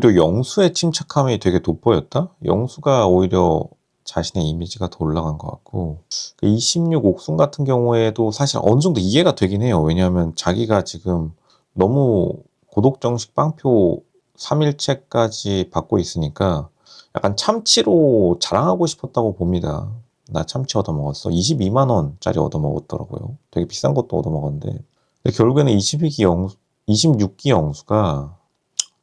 오히려 영수의 침착함이 되게 돋보였다? 영수가 오히려 자신의 이미지가 더 올라간 것 같고 26 옥순 같은 경우에도 사실 어느 정도 이해가 되긴 해요. 왜냐하면 자기가 지금 너무 고독정식 빵표 3일체까지 받고 있으니까 약간 참치로 자랑하고 싶었다고 봅니다. 나 참치 얻어먹었어. 22만 원짜리 얻어먹었더라고요. 되게 비싼 것도 얻어먹었는데 결국에는 22기 영수, 26기 영수가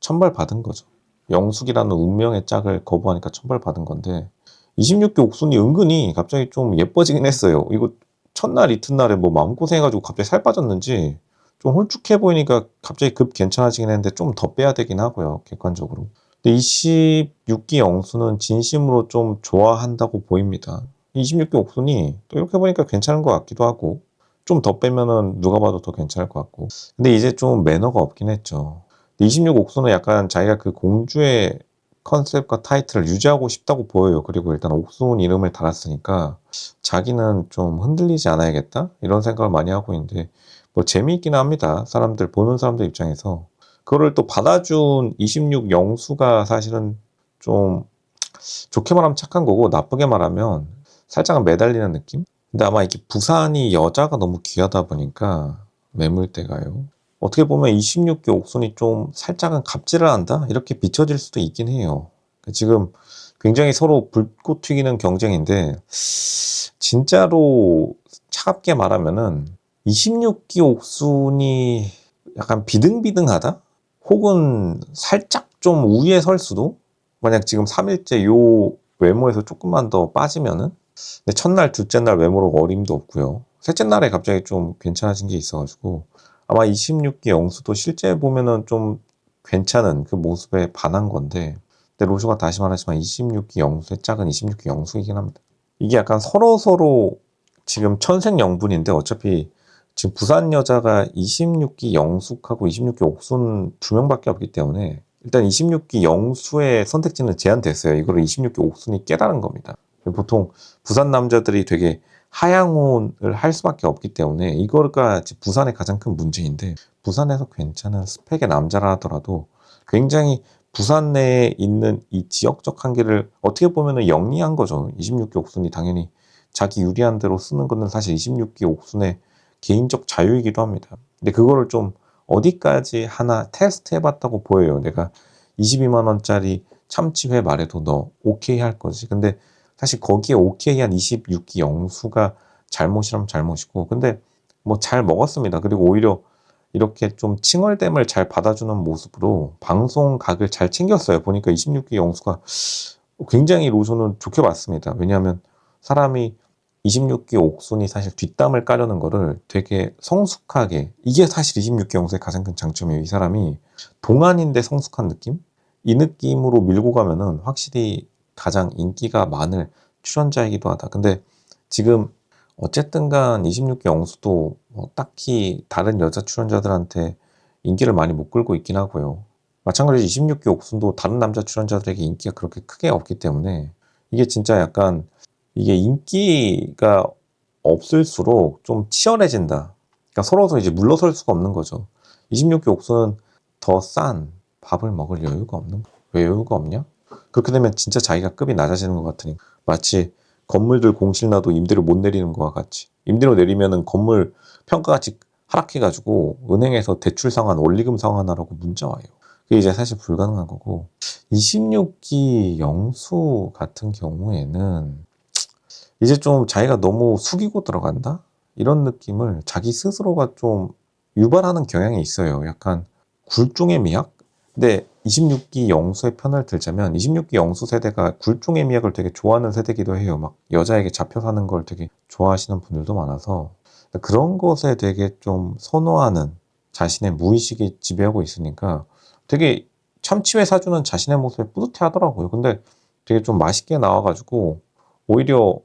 천벌 받은 거죠. 영숙이라는 운명의 짝을 거부하니까 천벌 받은 건데 26기 옥순이 은근히 갑자기 좀 예뻐지긴 했어요. 이거 첫날 이튿날에 뭐 마음고생해가지고 갑자기 살 빠졌는지 좀 홀쭉해 보이니까 갑자기 급 괜찮아지긴 했는데 좀 더 빼야 되긴 하고요. 객관적으로. 근데 26기 영수는 진심으로 좀 좋아한다고 보입니다. 26기 옥순이 또 이렇게 보니까 괜찮은 것 같기도 하고 좀 더 빼면은 누가 봐도 더 괜찮을 것 같고 근데 이제 좀 매너가 없긴 했죠. 26 옥수는 약간 자기가 그 공주의 컨셉과 타이틀을 유지하고 싶다고 보여요. 그리고 일단 옥순 이름을 달았으니까 자기는 좀 흔들리지 않아야겠다 이런 생각을 많이 하고 있는데 뭐 재미있긴 합니다. 사람들 보는 사람들 입장에서 그거를 또 받아준 26 영수가 사실은 좀 좋게 말하면 착한 거고 나쁘게 말하면 살짝은 매달리는 느낌? 근데 아마 이게 부산이 여자가 너무 귀하다 보니까 매물대가요. 어떻게 보면 26기 옥순이 좀 살짝은 갑질을 한다? 이렇게 비춰질 수도 있긴 해요. 지금 굉장히 서로 불꽃 튀기는 경쟁인데, 진짜로 차갑게 말하면은 26기 옥순이 약간 비등비등하다? 혹은 살짝 좀 우위에 설 수도? 만약 지금 3일째 요 외모에서 조금만 더 빠지면은? 근데 첫날, 둘째 날 외모로 어림도 없고요. 셋째 날에 갑자기 좀 괜찮아진 게 있어가지고 아마 26기 영수도 실제 보면은 좀 괜찮은 그 모습에 반한 건데 근데 로즈가 다시 말하지만 26기 영수의 짝은 26기 영수이긴 합니다. 이게 약간 서로 서로 지금 천생연분인데 어차피 지금 부산 여자가 26기 영숙하고 26기 옥순 두 명밖에 없기 때문에 일단 26기 영수의 선택지는 제한됐어요. 이거를 26기 옥순이 깨달은 겁니다. 보통 부산 남자들이 되게 하향혼을 할 수밖에 없기 때문에 이거가 부산의 가장 큰 문제인데 부산에서 괜찮은 스펙의 남자라 하더라도 굉장히 부산 내에 있는 이 지역적 한계를 어떻게 보면 영리한 거죠. 26기 옥순이 당연히 자기 유리한 대로 쓰는 거는 사실 26기 옥순의 개인적 자유이기도 합니다. 근데 그거를 좀 어디까지 하나 테스트 해봤다고 보여요. 내가 22만 원짜리 참치회 말해도 너 오케이 할 거지. 근데 사실 거기에 오케이 한 26기 영수가 잘못이라면 잘못이고 근데 뭐 잘 먹었습니다. 그리고 오히려 이렇게 좀 칭얼댐을 잘 받아주는 모습으로 방송 각을 잘 챙겼어요. 보니까 26기 영수가 굉장히 로션은 좋게 봤습니다. 왜냐하면 사람이 26기 옥순이 사실 뒷담을 까려는 거를 되게 성숙하게 이게 사실 26기 영수의 가장 큰 장점이에요. 이 사람이 동안인데 성숙한 느낌? 이 느낌으로 밀고 가면은 확실히 가장 인기가 많을 출연자이기도 하다. 근데 지금 어쨌든 간 26기 영수도 뭐 딱히 다른 여자 출연자들한테 인기를 많이 못 끌고 있긴 하고요. 마찬가지로 26기 옥순도 다른 남자 출연자들에게 인기가 그렇게 크게 없기 때문에 이게 진짜 약간 이게 인기가 없을수록 좀 치열해진다. 그러니까 서로서 이제 물러설 수가 없는 거죠. 26기 옥수는 더싼 밥을 먹을 여유가 없는 거. 왜 여유가 없냐? 그렇게 되면 진짜 자기가 급이 낮아지는 것 같으니까 마치 건물들 공실 나도 임대료 못 내리는 것과 같이 임대료 내리면은 건물 평가가치 하락해가지고 은행에서 대출 상환, 원리금 상환하라고 문자 와요. 그게 이제 사실 불가능한 거고 26기 영수 같은 경우에는 이제 좀 자기가 너무 숙이고 들어간다? 이런 느낌을 자기 스스로가 좀 유발하는 경향이 있어요. 약간 굴종의 미학? 근데 26기 영수의 편을 들자면 26기 영수 세대가 굴종의 미학을 되게 좋아하는 세대기도 해요. 막 여자에게 잡혀 사는 걸 되게 좋아하시는 분들도 많아서 그런 것에 되게 좀 선호하는 자신의 무의식이 지배하고 있으니까 되게 참치회 사주는 자신의 모습에 뿌듯해 하더라고요. 근데 되게 좀 맛있게 나와가지고 오히려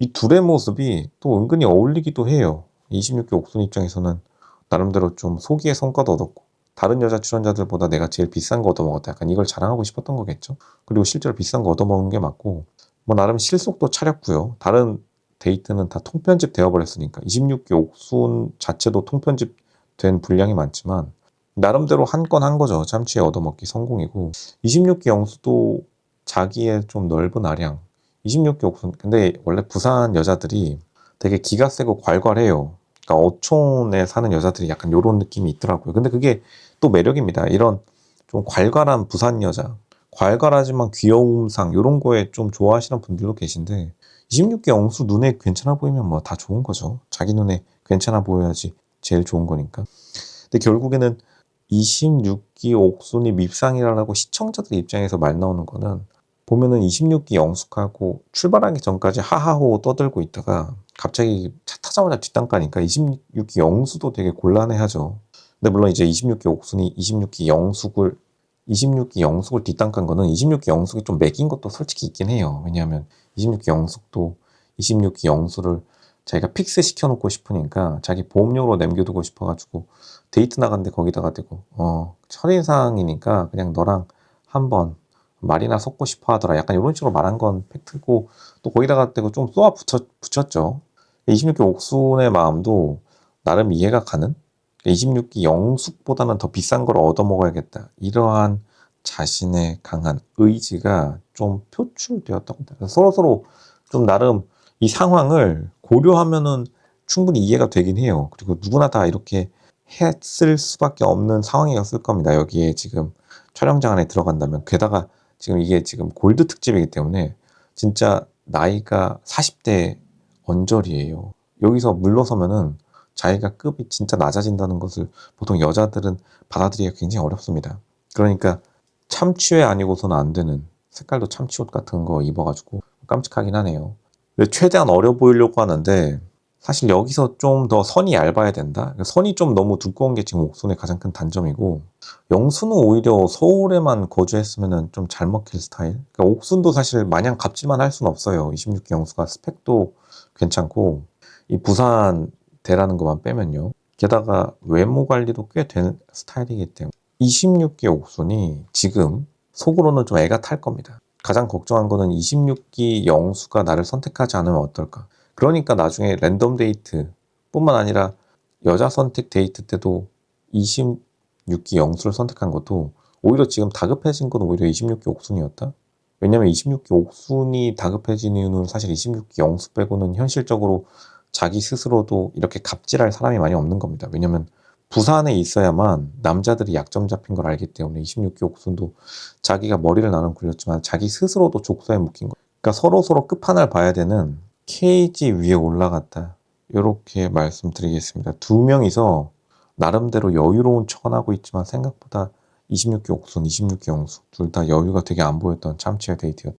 이 둘의 모습이 또 은근히 어울리기도 해요. 26기 옥순 입장에서는 나름대로 좀 소기의 성과도 얻었고 다른 여자 출연자들보다 내가 제일 비싼 거 얻어먹었다. 약간 이걸 자랑하고 싶었던 거겠죠. 그리고 실제로 비싼 거 얻어먹은 게 맞고 뭐 나름 실속도 차렸고요. 다른 데이트는 다 통편집 되어버렸으니까 26기 옥순 자체도 통편집 된 분량이 많지만 나름대로 한 건 한 거죠. 참치에 얻어먹기 성공이고 26기 영수도 자기의 좀 넓은 아량 26기 옥순 근데 원래 부산 여자들이 되게 기가 세고 괄괄해요. 그러니까 어촌에 사는 여자들이 약간 요런 느낌이 있더라고요. 근데 그게 또 매력입니다. 이런 좀 괄괄한 부산 여자, 괄괄하지만 귀여움상 요런 거에 좀 좋아하시는 분들도 계신데 26기 영수 눈에 괜찮아 보이면 뭐 다 좋은 거죠. 자기 눈에 괜찮아 보여야지 제일 좋은 거니까. 근데 결국에는 26기 옥순이 밉상이라고 시청자들 입장에서 말 나오는 거는 보면은 26기 영숙하고 출발하기 전까지 하하호 떠들고 있다가 갑자기 차 타자마자 뒷땅 까니까 26기 영수도 되게 곤란해하죠. 근데 물론 이제 26기 옥순이 26기 영숙을 26기 영숙을 깐 거는 26기 영숙이 좀 매긴 것도 솔직히 있긴 해요. 왜냐하면 26기 영숙도 26기 영수를 자기가 픽스 시켜놓고 싶으니까 자기 보험료로 남겨두고 싶어가지고 데이트 나갔는데 거기다가 대고 어 첫인상이니까 그냥 너랑 한번 말이나 섞고 싶어 하더라. 약간 이런 식으로 말한 건 팩트고 또 거기다가 대고 좀 쏘아 붙였, 붙였죠. 26기 옥순의 마음도 나름 이해가 가는 26기 영숙보다는 더 비싼 걸 얻어먹어야겠다. 이러한 자신의 강한 의지가 좀 표출되었다고 합니다. 서로 서로 좀 나름 이 상황을 고려하면은 충분히 이해가 되긴 해요. 그리고 누구나 다 이렇게 했을 수밖에 없는 상황이었을 겁니다. 여기에 지금 촬영장 안에 들어간다면. 게다가 지금 이게 지금 골드 특집이기 때문에 진짜 나이가 40대 언저리예요. 여기서 물러서면은 자기가 급이 진짜 낮아진다는 것을 보통 여자들은 받아들이기가 굉장히 어렵습니다. 그러니까 참치회 아니고서는 안 되는 색깔도 참치옷 같은 거 입어가지고 깜찍하긴 하네요. 최대한 어려 보이려고 하는데 사실 여기서 좀 더 선이 얇아야 된다. 선이 좀 너무 두꺼운 게 지금 옥순의 가장 큰 단점이고 영순은 오히려 서울에만 거주했으면 좀 잘 먹힐 스타일. 그러니까 옥순도 사실 마냥 값질만 할 수는 없어요. 26기 영수가 스펙도 괜찮고 이 부산 대라는 것만 빼면요. 게다가 외모 관리도 꽤된 스타일이기 때문에 26기 옥순이 지금 속으로는 좀 애가 탈 겁니다. 가장 걱정한 거는 26기 영수가 나를 선택하지 않으면 어떨까. 그러니까 나중에 랜덤 데이트 뿐만 아니라 여자 선택 데이트 때도 26기 영수를 선택한 것도 오히려 지금 다급해진 건 오히려 26기 옥순이었다. 왜냐면 26기 옥순이 다급해진 이유는 사실 26기 영수 빼고는 현실적으로 자기 스스로도 이렇게 갑질할 사람이 많이 없는 겁니다. 왜냐면 부산에 있어야만 남자들이 약점 잡힌 걸 알기 때문에 26기 옥순도 자기가 머리를 나는 굴렸지만 자기 스스로도 족소에 묶인 거. 그러니까 서로 서로 끝판을 봐야 되는 케이지 위에 올라갔다. 이렇게 말씀드리겠습니다. 두 명이서 나름대로 여유로운 척은 하고 있지만 생각보다 26기 옥순, 26기 영수 둘 다 여유가 되게 안 보였던 참치의 데이트였다.